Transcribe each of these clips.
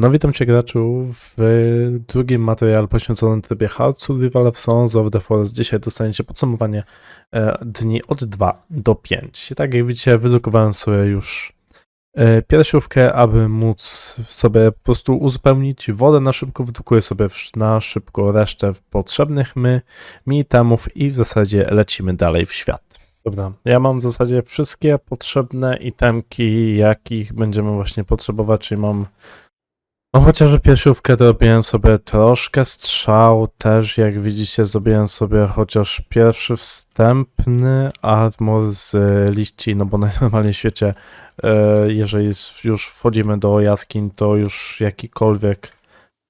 No witam Cię graczu w drugim materiale poświęconym trybie Hard Survival of Sons of the Forest. Dzisiaj dostaniecie podsumowanie e, dni od 2 do 5. I tak jak widzicie wydrukowałem sobie już e, piersiówkę, aby móc sobie po prostu uzupełnić wodę na szybko. Wydrukuję sobie na szybko resztę potrzebnych my, mi itemów i w zasadzie lecimy dalej w świat. Dobra, ja mam w zasadzie wszystkie potrzebne itemki, jakich będziemy właśnie potrzebować, czyli mam no chociażby piersiówkę zrobiłem sobie troszkę strzał, też jak widzicie zrobiłem sobie chociaż pierwszy wstępny armor z liści, no bo najnormalniej w świecie, e, jeżeli już wchodzimy do jaskiń, to już jakikolwiek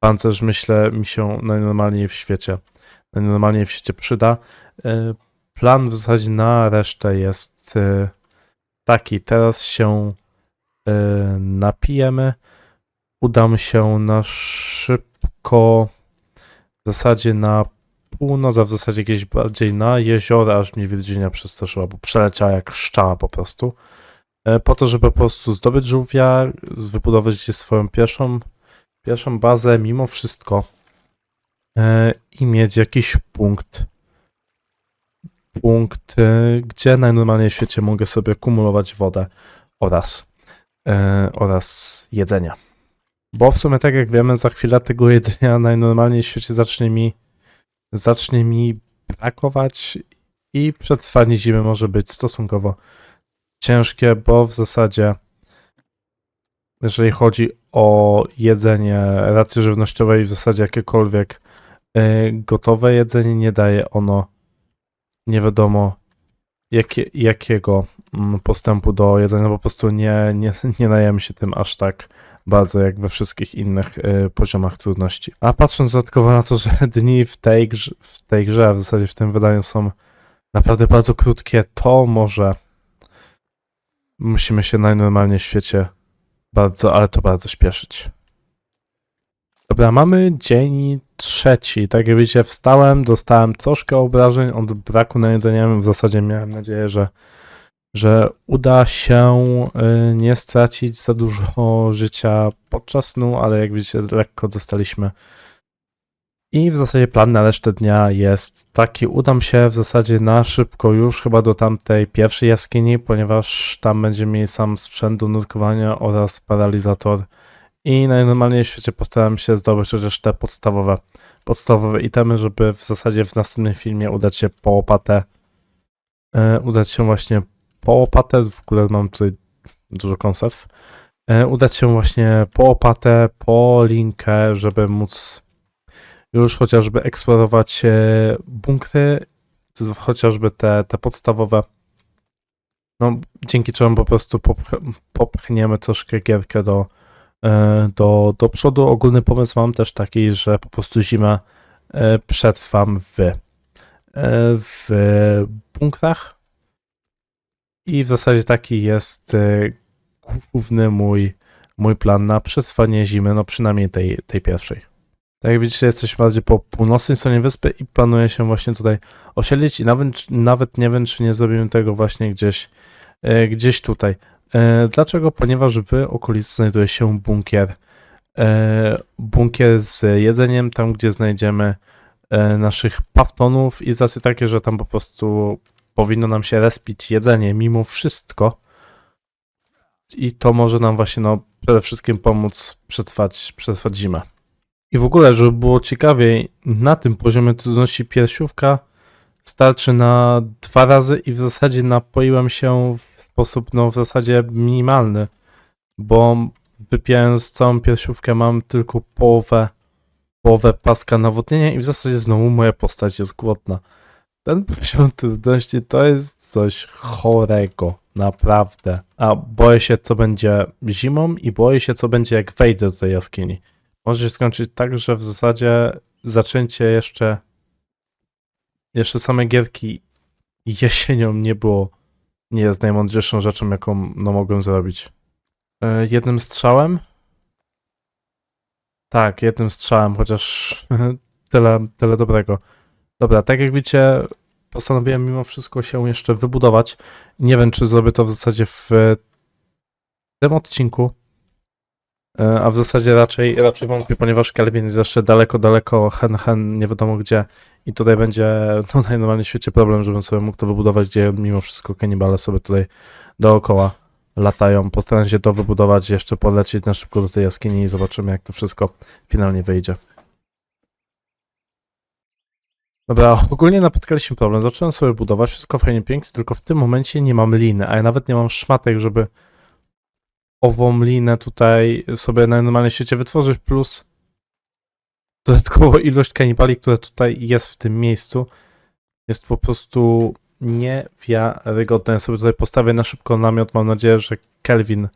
pancerz myślę mi się najnormalniej w świecie, najnormalniej w świecie przyda. E, Plan w zasadzie na resztę jest e, taki, teraz się napijemy, udam się na szybko, w zasadzie na północ, a w zasadzie gdzieś bardziej na jeziora, aż mnie Virginia przestraszyła, bo przeleciała jak szczała po prostu. E, Po to, żeby po prostu zdobyć żółwia, wybudować swoją pierwszą, pierwszą bazę mimo wszystko e, i mieć jakiś punkt, punkt, e, gdzie najnormalniej w świecie mogę sobie kumulować wodę oraz, oraz jedzenia. Bo w sumie, tak jak wiemy, za chwilę tego jedzenia najnormalniej w świecie zacznie mi, zacznie mi brakować i przetrwanie zimy może być stosunkowo ciężkie, bo w zasadzie, jeżeli chodzi o jedzenie, racje żywnościowe i w zasadzie jakiekolwiek y, gotowe jedzenie, nie daje ono nie wiadomo jakie, jakiego mm, postępu do jedzenia, po prostu nie, nie, nie najemy się tym aż tak bardzo jak we wszystkich innych y, poziomach trudności. A patrząc dodatkowo na to, że dni w tej, grze, w tej grze, w zasadzie w tym wydaniu są naprawdę bardzo krótkie, to może musimy się najnormalniej w świecie bardzo, ale to bardzo śpieszyć. Dobra, mamy dzień trzeci. Tak jak widzicie, wstałem, dostałem troszkę obrażeń od braku na jedzenie. W zasadzie miałem nadzieję, że że uda się y, nie stracić za dużo życia podczas snu, ale jak widzicie, lekko dostaliśmy. I w zasadzie plan na resztę dnia jest taki: udam się w zasadzie na szybko już chyba do tamtej pierwszej jaskini, ponieważ tam będziemy mieli sam sprzęt do nurkowania oraz paralizator. I najnormalniej w świecie postaram się zdobyć chociaż te podstawowe, podstawowe itemy, żeby w zasadzie w następnym filmie udać się po łopatę, e, udać się właśnie po łopatę, w ogóle mam tutaj dużo konserw, e, udać się właśnie po łopatę, po linkę, żeby móc już chociażby eksplorować e, bunkry, chociażby te, te podstawowe, no dzięki czemu po prostu popch popchniemy troszkę gierkę do, e, do, do przodu. Ogólny pomysł mam też taki, że po prostu zimę przetrwam w, w bunkrach, i w zasadzie taki jest e, główny mój, mój plan na przetrwanie zimy, no przynajmniej tej, tej pierwszej. Tak jak widzicie, jesteśmy bardziej po północnej stronie wyspy i planuję się właśnie tutaj osiedlić i nawet, nawet nie wiem, czy nie zrobimy tego właśnie gdzieś, e, gdzieś tutaj. E, Dlaczego? Ponieważ w okolicy znajduje się bunkier. Bunkier z jedzeniem, tam gdzie znajdziemy naszych pawtonów i z racji takie, że tam po prostu powinno nam się respić jedzenie mimo wszystko. I to może nam właśnie no, przede wszystkim pomóc przetrwać, przetrwać zimę. I w ogóle, żeby było ciekawiej, na tym poziomie trudności piersiówka starczy na dwa razy i w zasadzie napoiłem się w sposób no w zasadzie minimalny, bo wypijając całą piersiówkę mam tylko połowę, połowę paska nawodnienia i w zasadzie znowu moja postać jest głodna. Ten poziom trudności to jest coś chorego, naprawdę. A boję się, co będzie zimą i boję się, co będzie, jak wejdę do tej jaskini. Może się skończyć tak, że w zasadzie zaczęcie jeszcze jeszcze same gierki jesienią nie było, nie jest najmądrzejszą rzeczą, jaką no, mogłem zrobić. E, jednym strzałem? Tak, jednym strzałem, chociaż tyle, tyle dobrego. Dobra, tak jak widzicie, postanowiłem mimo wszystko się jeszcze wybudować. Nie wiem, czy zrobię to w zasadzie w tym odcinku, E, A w zasadzie raczej, raczej wątpię, ponieważ Kelvin jest jeszcze daleko, daleko, hen, hen, nie wiadomo gdzie. I tutaj będzie no, najnormalniej w świecie problem, żebym sobie mógł to wybudować, gdzie mimo wszystko kanibale sobie tutaj dookoła latają. Postaram się to wybudować, jeszcze polecieć na szybko do tej jaskini i zobaczymy, jak to wszystko finalnie wyjdzie. Dobra, ogólnie napotkaliśmy problem. Zacząłem sobie budować, wszystko fajnie, pięknie, tylko w tym momencie nie mam liny, a ja nawet nie mam szmatek, żeby ową linę tutaj sobie na normalnym świecie wytworzyć, plus dodatkowo ilość kanibali, która tutaj jest w tym miejscu, jest po prostu niewiarygodna. Ja sobie tutaj postawię na szybko namiot. Mam nadzieję, że Kelvin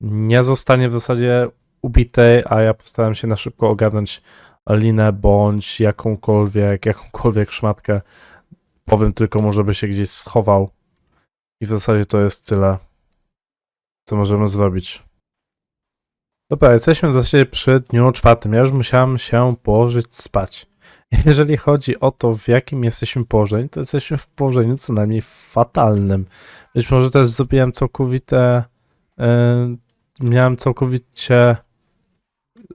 nie zostanie w zasadzie ubity, a ja postaram się na szybko ogarnąć linę bądź jakąkolwiek, jakąkolwiek szmatkę. Powiem tylko mu, żeby się gdzieś schował. I w zasadzie to jest tyle, co możemy zrobić. Dobra, jesteśmy w zasadzie przy dniu czwartym. Ja już musiałem się położyć spać. Jeżeli chodzi o to, w jakim jesteśmy położeniu, to jesteśmy w położeniu co najmniej fatalnym. Być może też zrobiłem całkowite. Yy, miałem całkowicie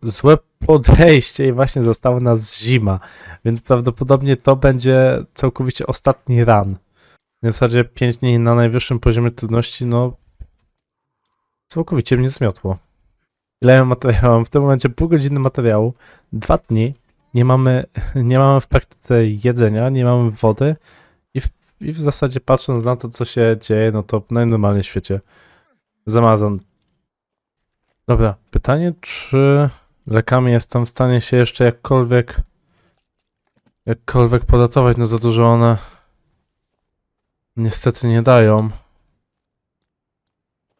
złe podejście i właśnie została nas zima, więc prawdopodobnie to będzie całkowicie ostatni run. W zasadzie 5 dni na najwyższym poziomie trudności, no całkowicie mnie zmiotło. Ile ja materiału? Mam w tym momencie pół godziny materiału, dwa dni, nie mamy, nie mamy w praktyce jedzenia, nie mamy wody i w, i w zasadzie patrząc na to, co się dzieje, no to najnormalniej w świecie zamazan. Dobra, pytanie, czy lekami jestem w stanie się jeszcze jakkolwiek jakkolwiek podatować, no za dużo one niestety nie dają.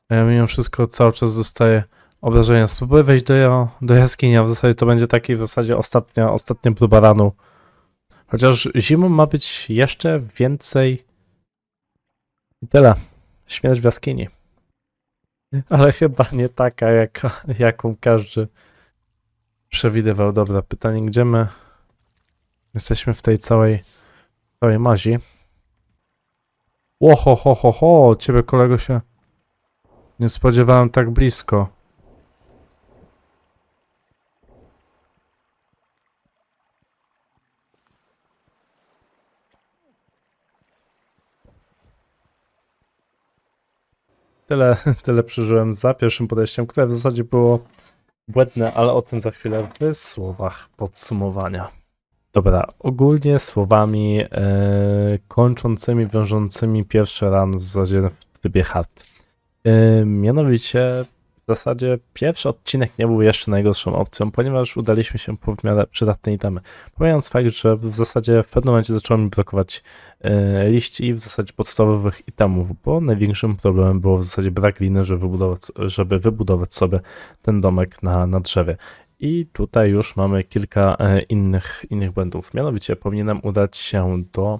Ja mimo wszystko cały czas dostaję obrażenia. Spróbuję wejść do, do jaskini, a w zasadzie to będzie taki w zasadzie ostatnia, ostatnia próba ranu. Chociaż zimą ma być jeszcze więcej. I tyle. Śmierć w jaskini. Ale chyba nie taka, jaka, jaką każdy przewidywał. Dobra, pytanie, gdzie my jesteśmy w tej całej, całej mazi? Łoho, ho, ho, ho, ciebie kolego się nie spodziewałem tak blisko. Tyle, tyle przeżyłem za pierwszym podejściem, które w zasadzie było błędne, ale o tym za chwilę w słowach podsumowania. Dobra, ogólnie słowami e, kończącymi, wiążącymi pierwszy ran w zasadzie w trybie hard. E, mianowicie w zasadzie pierwszy odcinek nie był jeszcze najgorszą opcją, ponieważ udaliśmy się po w miarę przydatne itemy. Pomijając fakt, że w zasadzie w pewnym momencie zaczęło mi brakować e, liści i w zasadzie podstawowych itemów, bo największym problemem było w zasadzie brak liny, żeby wybudować, żeby wybudować sobie ten domek na, na drzewie. I tutaj już mamy kilka e, innych, innych błędów. Mianowicie powinienem udać się do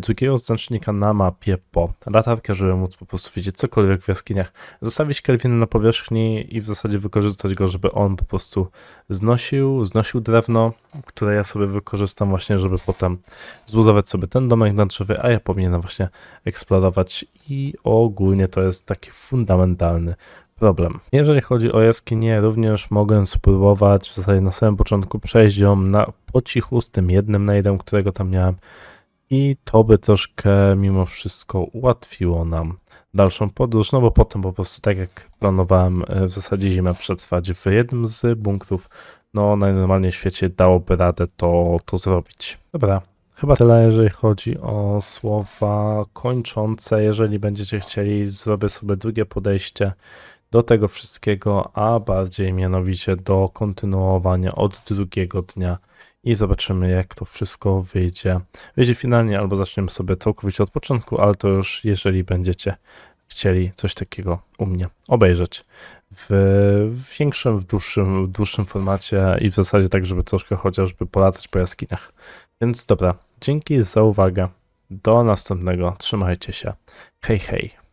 drugiego znacznika na mapie po latarkę, żeby móc po prostu widzieć cokolwiek w jaskiniach. Zostawić Kelvina na powierzchni i w zasadzie wykorzystać go, żeby on po prostu znosił, znosił drewno, które ja sobie wykorzystam właśnie, żeby potem zbudować sobie ten domek na a ja powinienem właśnie eksplorować i ogólnie to jest taki fundamentalny problem. Jeżeli chodzi o jaskinię, również mogę spróbować w zasadzie na samym początku przejść ją na, po cichu z tym jednym najdem, którego tam miałem i to by troszkę mimo wszystko ułatwiło nam dalszą podróż, no bo potem po prostu tak jak planowałem e, w zasadzie zimę przetrwać w jednym z bunkrów, no najnormalniej w świecie dałoby radę to, to zrobić. Dobra, Chyba tyle, jeżeli chodzi o słowa kończące. Jeżeli będziecie chcieli, zrobię sobie drugie podejście do tego wszystkiego, a bardziej mianowicie do kontynuowania od drugiego dnia i zobaczymy, jak to wszystko wyjdzie. Wyjdzie finalnie, albo zaczniemy sobie całkowicie od początku, ale to już jeżeli będziecie chcieli coś takiego u mnie obejrzeć w, większym, w dłuższym, w dłuższym formacie i w zasadzie tak, żeby troszkę chociażby polatać po jaskiniach. Więc dobra, dzięki za uwagę. Do następnego. Trzymajcie się. Hej, hej.